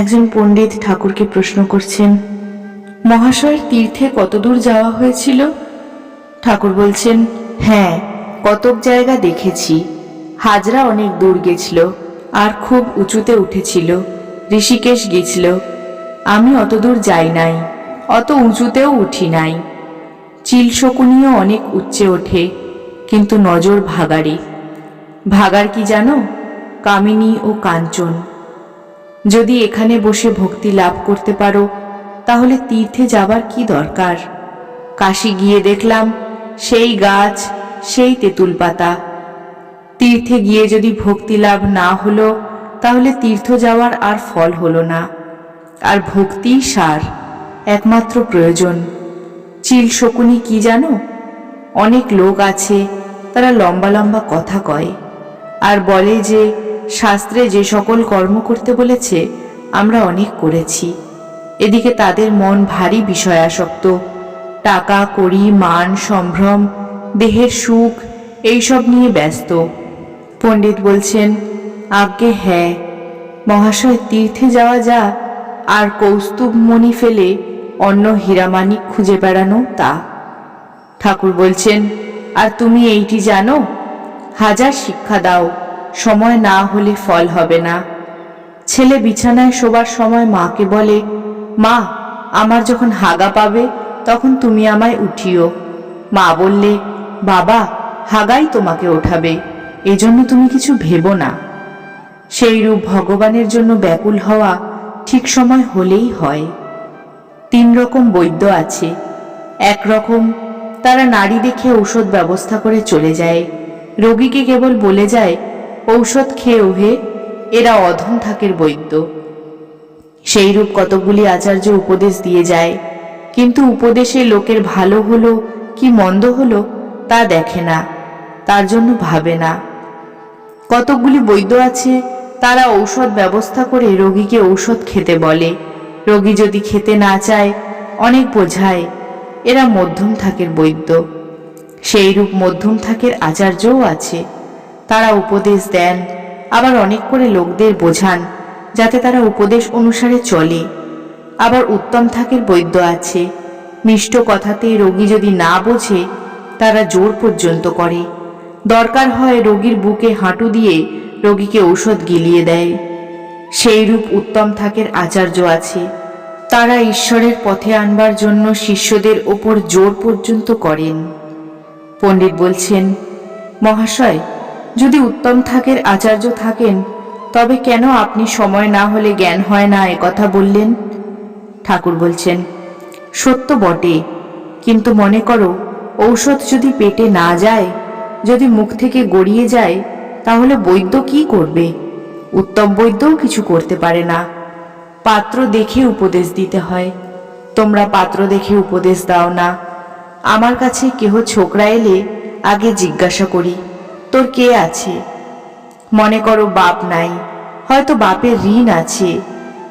একজন পণ্ডিত ঠাকুরকে প্রশ্ন করছেন, মহাশয়ের তীর্থে কতদূর যাওয়া হয়েছিল? ঠাকুর বলছেন হ্যাঁ কতক জায়গা দেখেছি। হাজরা অনেক দূর গেছিল আর খুব উঁচুতে উঠেছিল। ঋষিকেশ গেছিল। আমি অত দূর যাই নাই, অত উঁচুতেও উঠি নাই। চিল শকুনিও অনেক উচ্চে ওঠে, কিন্তু নজর ভাগাড়ে। ভাগার কি জানো? কামিনী ও কাঞ্চন। যদি এখানে বসে ভক্তি লাভ করতে পারো, তাহলে তীর্থে যাবার কি দরকার? কাশি গিয়ে দেখলাম, সেই গাছ, সেই তেঁতুল পাতা। তীর্থে গিয়ে যদি ভক্তি লাভ না হলো, তাহলে তীর্থ যাওয়ার আর ফল হলো না। আর ভক্তিই সার, একমাত্র প্রয়োজন। চিল শকুনি কি জানো? অনেক লোক আছে, তারা লম্বা লম্বা কথা কয়। আর বলে যে শাস্ত্রে যে সকল কর্ম করতে বলেছে, আমরা অনেক করেছি। এদিকে তাদের মন ভারী বিষয়াসক্ত। টাকা, কড়ি, মান, সম্ভ্রম, দেহের সুখ, এইসব নিয়ে ব্যস্ত। পণ্ডিত বলছেন, আজ্ঞে হ্যাঁ মহাশয় তীর্থে যাওয়া যা, আর কৌস্তুভ মণি ফেলে অন্য হীরামানিক খুঁজে বেড়ানো তা। ঠাকুর বলছেন, আর তুমি এইটি জানো? হাজার শিক্ষা দাও সময় না হলে ফল হবে না। ছেলে বিছানায় শোবার সময় মাকে বলে, মা, আমার যখন হাগা পাবে, তখন তুমি আমায় উঠিও। মা বললে, বাবা, হাগাই তোমাকে ওঠাবে, এজন্য তুমি কিছু ভেবো না। সেই রূপ ভগবানের জন্য ব্যাকুল হওয়া ঠিক সময় হলেই হয়। তিন রকম বৈদ্য আছে। এক রকম, তারা নারী দেখে ঔষধ ব্যবস্থা করে চলে যায়। রোগীকে কেবল বলে যায় ঔষধ খেয়ে ওহে এরা অধম থাকের বৈদ্য। সেইরূপ কতগুলি আচার্য উপদেশ দিয়ে যায়, কিন্তু উপদেশে লোকের ভালো হলো কি মন্দ হলো তা দেখে না, তার জন্য ভাবে না। কতকগুলি বৈদ্য আছে, তারা ঔষধ ব্যবস্থা করে রোগীকে ঔষধ খেতে বলে। রোগী যদি খেতে না চায়, অনেক বোঝায়, এরা মধ্যম থাকের বৈদ্য। সেইরূপ মধ্যম থাকের আচার্যও আছে। তারা উপদেশ দেন। আবার অনেক করে লোকদের বোঝান, যাতে তারা উপদেশ অনুসারে চলে। আবার উত্তম থাকের বৈদ্য আছে। মিষ্ট কথাতে রোগী যদি না বোঝে, তারা জোর পর্যন্ত করে। দরকার হয় রোগীর বুকে হাঁটু দিয়ে রোগীকে ঔষধ গিলিয়ে দেয়। সেইরূপ উত্তম থাকের আচার্য আছে। তারা ঈশ্বরের পথে আনবার জন্য শিষ্যদের ওপর জোর পর্যন্ত করেন। পণ্ডিত বলছেন, মহাশয় যদি উত্তম থাকের আচার্য থাকেন, তবে কেন আপনি সময় না হলে জ্ঞান হয় না কথা বললেন? ঠাকুর বলছেন, সত্য বটে, কিন্তু মনে করো, ঔষধ যদি পেটে না যায়, যদি মুখ থেকে গড়িয়ে যায়, তাহলে বৈদ্য কি করবে? উত্তম বৈদ্যও কিছু করতে পারে না। পাত্র দেখে উপদেশ দিতে হয়, তোমরা পাত্র দেখে উপদেশ দাও না। আমার কাছে কেহ ছোকরা এলে আগে জিজ্ঞাসা করি। তোর কে আছে? মনে করো বাপ নাই, হয়তো বাপের ঋণ আছে।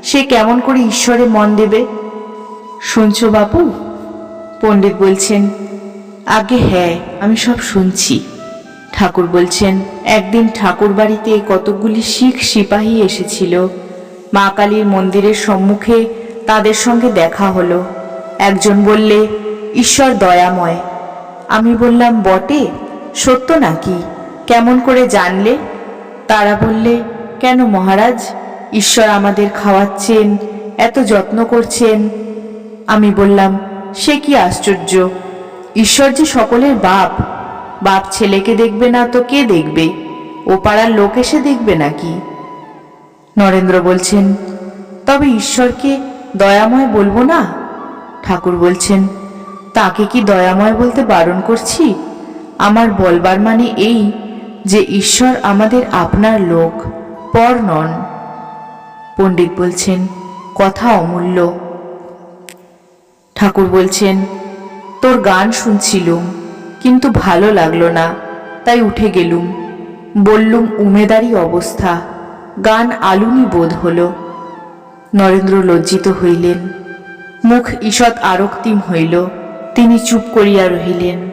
সে কেমন করে ঈশ্বরে মন দেবে? শুনছো বাপু? পণ্ডিত বলছেন, আগে হ্যাঁ আমি সব শুনছি। ঠাকুর বলছেন, একদিন ঠাকুর বাড়িতে কতকগুলি শিখ সিপাহী এসেছিল। মা কালীর মন্দিরের সম্মুখে তাদের সঙ্গে দেখা হলো। একজন বললে, ঈশ্বর দয়াময়। আমি বললাম, বটে, সত্য নাকি? কেমন করে জানলে? তারা বললে, কেন মহারাজ? ঈশ্বর আমাদের খাওয়াচ্ছেন, এত যত্ন করছেন। আমি বললাম, সে কি আশ্চর্য! ঈশ্বর যে সকলের বাপ বাপ ছেলেকে দেখবে না তো কে দেখবে? ও পাড়ার লোক এসে দেখবে নাকি? নরেন্দ্র বলছেন, তবে ঈশ্বরকে দয়াময় বলব না? ঠাকুর বলছেন, তাকে কি দয়াময় বলতে বারণ করছি? আমার বলবার মানে এই যে ঈশ্বর আমাদের আপনার লোক, পর নন। পণ্ডিত বলছেন, কথা অমূল্য। ঠাকুর বলছেন, তোর গান শুনছিলুম, কিন্তু ভালো লাগল না, তাই উঠে গেলুম। বললুম উমেদারি অবস্থা, গান আলুনি বোধ হলো। নরেন্দ্র লজ্জিত হইলেন। মুখ ঈষৎ আরক্তিম হইল। তিনি চুপ করিয়া রহিলেন।